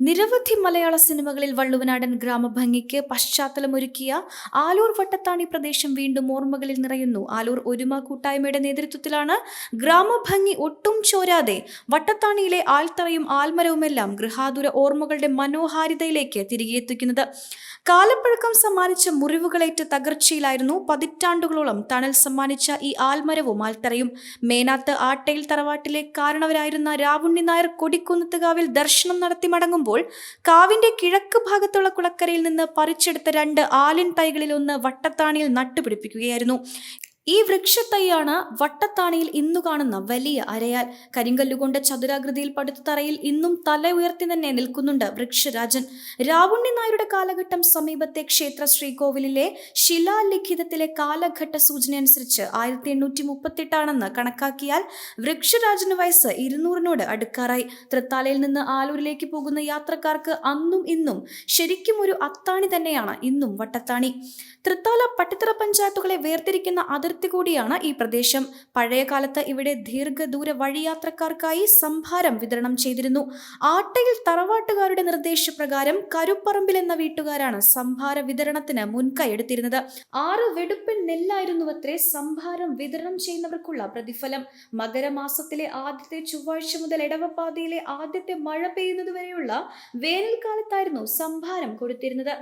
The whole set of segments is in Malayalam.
നിരവധി മലയാള സിനിമകളിൽ വള്ളുവനാടൻ ഗ്രാമഭംഗിക്ക് പശ്ചാത്തലമൊരുക്കിയ ആലൂർ വട്ടത്താണി പ്രദേശം വീണ്ടും ഓർമ്മകളിൽ നിറയുന്നു. ആലൂർ ഒരുമ കൂട്ടായ്മയുടെ നേതൃത്വത്തിലാണ് ഗ്രാമഭംഗി ഒട്ടും ചോരാതെ വട്ടത്താണിയിലെ ആൽത്തറയും ആൽമരവുമെല്ലാം ഗൃഹാതുര ഓർമ്മകളുടെ മനോഹാരിതയിലേക്ക് തിരികെ എത്തിക്കുന്നത്. കാലപ്പഴക്കം സമ്മാനിച്ച മുറിവുകളേറ്റ് തകർച്ചയിലായിരുന്നു പതിറ്റാണ്ടുകളോളം തണൽ സമ്മാനിച്ച ഈ ആൽമരവും ആൽത്തറയും. മേനാത്ത് ആട്ടയിൽ തറവാട്ടിലെ കാരണവരായിരുന്ന രാവുണ്ണി നായർ കൊടിക്കുന്നത്തുകാവിൽ ദർശനം നടത്തി മടങ്ങുമ്പോൾ കാവിന്റെ കിഴക്ക് ഭാഗത്തുള്ള കുളക്കരയിൽ നിന്ന് പറിച്ചെടുത്ത രണ്ട് ആലിൻ തൈകളിൽ ഒന്ന് വട്ടത്താണിയിൽ നട്ടുപിടിപ്പിക്കുകയായിരുന്നു. ഈ വൃക്ഷത്തൈയാണ് വട്ടത്താണിയിൽ ഇന്നു കാണുന്ന വലിയ അരയാൽ. കരിങ്കല്ലുകൊണ്ട് ചതുരാകൃതിയിൽ പടുത്ത തറയിൽ ഇന്നും തല ഉയർത്തി തന്നെ നിൽക്കുന്നുണ്ട് വൃക്ഷരാജൻ. രാവുണ്ണി നായരുടെ കാലഘട്ടം സമീപത്തെ ക്ഷേത്ര ശ്രീകോവിലിലെ ശിലാലിഖിതത്തിലെ കാലഘട്ട സൂചന അനുസരിച്ച് ആയിരത്തി എണ്ണൂറ്റി മുപ്പത്തെട്ടാണെന്ന് കണക്കാക്കിയാൽ വൃക്ഷരാജന് വയസ്സ് ഇരുന്നൂറിനോട് അടുക്കാറായി. തൃത്താലയിൽ നിന്ന് ആലൂരിലേക്ക് പോകുന്ന യാത്രക്കാർക്ക് അന്നും ഇന്നും ശരിക്കും ഒരു അത്താണി തന്നെയാണ് ഇന്നും വട്ടത്താണി. തൃത്താല പട്ടിത്തറ പഞ്ചായത്തുകളെ വേർതിരിക്കുന്ന അതിർത്തി കൂടിയാണ് ഈ പ്രദേശം. പഴയകാലത്ത് ഇവിടെ ദീർഘദൂര വഴിയാത്രക്കാർക്കായി സംഭാരം വിതരണം ചെയ്തിരുന്നു. ആട്ടയിൽ തറവാട്ടുകാരുടെ നിർദ്ദേശപ്രകാരം കരുപ്പറമ്പിൽ എന്ന വീട്ടുകാരാണ് സംഭാര വിതരണത്തിന് മുൻകൈ എടുത്തിരുന്നത്. ആറ് വെടുപ്പിൻ നെല്ലായിരുന്നുവത്രേ സംഭാരം വിതരണം ചെയ്യുന്നവർക്കുള്ള പ്രതിഫലം. മകരമാസത്തിലെ ആദ്യത്തെ ചൊവ്വാഴ്ച മുതൽ ഇടവപ്പാതയിലെ ആദ്യത്തെ മഴ പെയ്യുന്നതുവരെയുള്ള വേനൽക്കാലത്തായിരുന്നു സംഭാരം കൊടുത്തിരുന്നത്.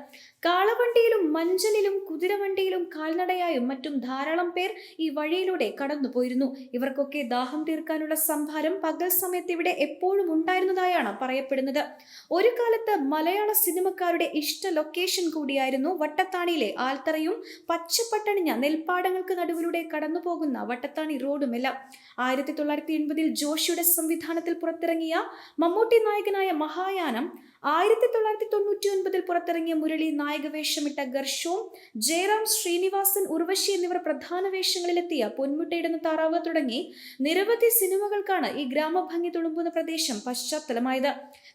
കാളവണ്ടിയിലും മഞ്ചലിലും കുതിരവണ്ടിയിലും കാൽനടയായും മറ്റും ധാരാളം പേർ ഈ വഴിയിലൂടെ കടന്നുപോയിരുന്നു. ഇവർക്കൊക്കെ ദാഹം തീർക്കാനുള്ള സംഭാരം പകൽ സമയത്ത് ഇവിടെ എപ്പോഴും ഉണ്ടായിരുന്നതായാണ് പറയപ്പെടുന്നത്. ഒരു കാലത്ത് മലയാള സിനിമക്കാരുടെ ഇഷ്ട ലൊക്കേഷൻ കൂടിയായിരുന്നു വട്ടത്താണിയിലെ ആൽത്തറയും പച്ചപ്പട്ടണിഞ്ഞ നെൽപ്പാടങ്ങൾക്ക് നടുവിലൂടെ കടന്നുപോകുന്ന വട്ടത്താണി റോഡുമെല്ലാം. ആയിരത്തി തൊള്ളായിരത്തി എൺപതിൽ ജോഷിയുടെ സംവിധാനത്തിൽ പുറത്തിറങ്ങിയ മമ്മൂട്ടി നായകനായ മഹായാനം ആയിരത്തി തൊള്ളായിരത്തി തൊണ്ണൂറ്റി ഒൻപതിൽ പുറത്തിറങ്ങിയ മുരളി നായകവേഷമിട്ട ഗർഷോം ജയറാം ശ്രീനിവാസൻ ഉർവശി എന്നിവർ പ്രധാന വേഷങ്ങളിലെത്തിയ പൊന്മുട്ടയിടുന്ന താറാവ് തുടങ്ങി നിരവധി സിനിമകൾക്കാണ് ഈ ഗ്രാമഭംഗി തുളുമ്പുന്ന പ്രദേശം പശ്ചാത്തലമായത്.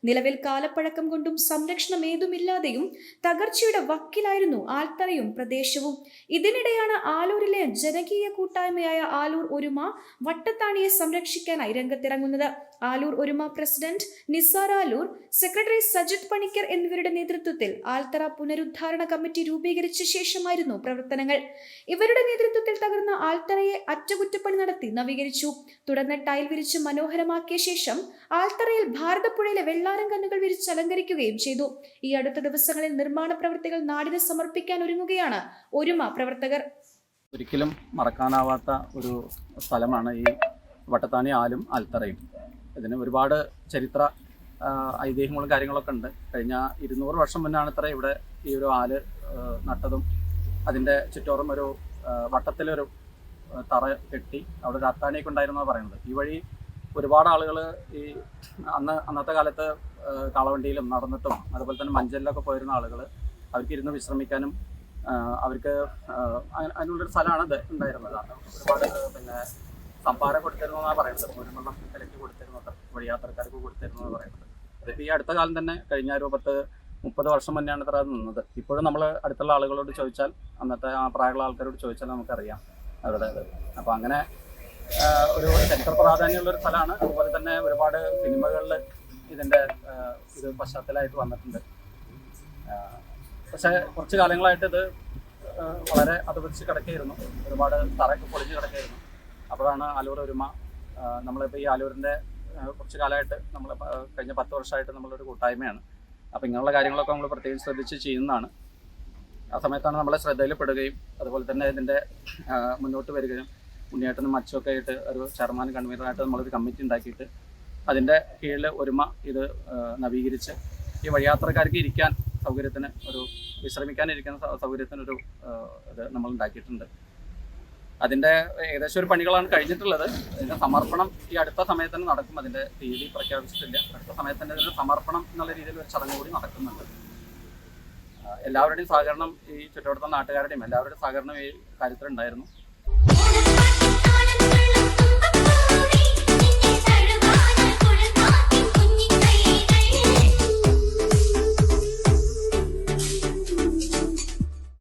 നിലവിൽ കാലപ്പഴക്കം കൊണ്ടും സംരക്ഷണം ഏതുമില്ലാതെയും തകർച്ചയുടെ വക്കിലായിരുന്നു ആൽത്തറയും പ്രദേശവും. ഇതിനിടെയാണ് ആലൂരിലെ ജനകീയ കൂട്ടായ്മയായ ആലൂർ ഒരുമ വട്ടത്താണിയെ സംരക്ഷിക്കാനായി രംഗത്തിറങ്ങുന്നത്. ആലൂർ ഒരുമ പ്രസിഡന്റ് നിസാർ ആലൂർ സെക്രട്ടറി സജിത് പണിക്കർ എന്നിവരുടെ നേതൃത്വത്തിൽ ആൽത്തറ പുനരുദ്ധാരണ കമ്മിറ്റി രൂപീകരിച്ച ശേഷമായിരുന്നു പ്രവർത്തനങ്ങൾ. ഇവരുടെ നേതൃത്വത്തിൽ തകർന്ന ആൽത്തറയെ അറ്റകുറ്റപ്പണി നടത്തി നവീകരിച്ചു. തുടർന്ന് ടൈൽ വിരിച്ച് മനോഹരമാക്കിയ ശേഷം ആൽത്തറയിൽ ഭാരതപ്പുഴയിലെ വെള്ളാരം കന്നുകൾ വിരിച്ച് അലങ്കരിക്കുകയും ചെയ്തു. ഈ അടുത്ത ദിവസങ്ങളിൽ നിർമ്മാണ പ്രവൃത്തികൾ നാടിന് സമർപ്പിക്കാൻ ഒരുങ്ങുകയാണ് ഒരുമ പ്രവർത്തകർ. ഒരിക്കലും മറക്കാനാവാത്ത ഒരു സ്ഥലമാണ് ഈ വട്ടത്താണി ആലും ആൽത്തറയും. ഇതിന് ഒരുപാട് ചരിത്ര ഐതിഹ്യങ്ങളും കാര്യങ്ങളൊക്കെ ഉണ്ട്. കഴിഞ്ഞ ഇരുന്നൂറ് വർഷം മുന്നാണ് ഇത്ര ഇവിടെ ഈ ഒരു ആൽ നട്ടതും അതിന്റെ ചുറ്റോറും ഒരു വട്ടത്തിലൊരു തറ കെട്ടി അവിടെ ഒരു അത്താണിയൊക്കെ ഉണ്ടായിരുന്ന പറയുന്നത്. ഈ വഴി ഒരുപാട് ആളുകൾ ഈ അന്ന് അന്നത്തെ കാലത്ത് കാളവണ്ടിയിലും നടന്നിട്ടും അതുപോലെ തന്നെ മഞ്ചലിലൊക്കെ പോയിരുന്ന ആളുകൾ അവർക്ക് ഇരുന്ന് വിശ്രമിക്കാനും അവർക്ക് അതിനുള്ളൊരു സ്ഥലമാണ് ഇത് ഉണ്ടായിരുന്നത്. ഒരുപാട് പിന്നെ സംഭാരം കൊടുത്തിരുന്നു എന്നാണ് പറയുന്നത്. മുരുമെണ്ണം വിലക്ക് കൊടുത്തിരുന്നത് വഴിയാത്രക്കാർക്ക് കൊടുത്തിരുന്നു എന്ന് പറയുന്നത്. അതിപ്പോൾ ഈ അടുത്ത കാലം തന്നെ കഴിഞ്ഞ ഒരു പത്ത് മുപ്പത് വർഷം മുന്നെയാണ് ഇത്ര നിന്നത്. ഇപ്പോഴും നമ്മൾ അടുത്തുള്ള ആളുകളോട് ചോദിച്ചാൽ അന്നത്തെ ആ പ്രായമുള്ള ആൾക്കാരോട് ചോദിച്ചാൽ നമുക്കറിയാം. അവരുടെ അപ്പോൾ അങ്ങനെ ഒരു ചരിത്ര പ്രാധാന്യമുള്ള ഒരു സ്ഥലമാണ്. അതുപോലെ തന്നെ ഒരുപാട് സിനിമകളിൽ ഇതിന്റെ ഇത് പശ്ചാത്തലമായിട്ട് വന്നിട്ടുണ്ട്. പക്ഷേ കുറച്ച് കാലങ്ങളായിട്ട് ഇത് വളരെ അതുപിടിച്ച് കിടക്കുകയായിരുന്നു ഒരുപാട് തറയൊക്കെ പൊളിഞ്ഞ് കിടക്കുകയായിരുന്നു അപ്പോഴാണ് ആലൂർ ഒരുമ നമ്മളിപ്പോൾ ഈ ആലൂരിന്റെ കുറച്ച് കാലമായിട്ട് നമ്മൾ കഴിഞ്ഞ പത്ത് വർഷമായിട്ട് നമ്മളൊരു കൂട്ടായ്മയാണ്. അപ്പോൾ ഇങ്ങനെയുള്ള കാര്യങ്ങളൊക്കെ നമ്മൾ പ്രത്യേകം ശ്രദ്ധിച്ച് ചെയ്യുന്നതാണ്. ആ സമയത്താണ് നമ്മളെ ശ്രദ്ധയിൽപ്പെടുകയും അതുപോലെ തന്നെ ഇതിന്റെ മുന്നോട്ട് വരികയും ഉണ്ണിയേട്ടനും മച്ചൊക്കെ ആയിട്ട് ഒരു ചെയർമാൻ കൺവീനറായിട്ട് നമ്മളൊരു കമ്മിറ്റി ഉണ്ടാക്കിയിട്ട് അതിന്റെ കീഴിൽ ഒരുമ ഇത് നവീകരിച്ച് ഈ വഴിയാത്രക്കാർക്ക് ഇരിക്കാൻ സൗകര്യത്തിന് ഒരു വിശ്രമിക്കാനിരിക്കുന്ന സൗകര്യത്തിനൊരു ഇത് നമ്മൾ ഉണ്ടാക്കിയിട്ടുണ്ട്. അതിന്റെ ഏകദേശം ഒരു പണികളാണ് കഴിഞ്ഞിട്ടുള്ളത്. ഇതിന്റെ സമർപ്പണം ഈ അടുത്ത സമയത്ത് തന്നെ നടക്കും. അതിന്റെ തീയതി പ്രഖ്യാപിച്ചിട്ടില്ല. അടുത്ത സമയത്ത് തന്നെ ഇതിന്റെ സമർപ്പണം എന്നുള്ള രീതിയിൽ ഒരു ചടങ്ങ് കൂടി നടക്കുന്നുണ്ട്. എല്ലാവരുടെയും സഹകരണം ഈ ചുറ്റുവട്ടത്തെ നാട്ടുകാരുടെയും എല്ലാവരുടെയും സഹകരണം ഈ കാര്യത്തിലുണ്ടായിരുന്നു.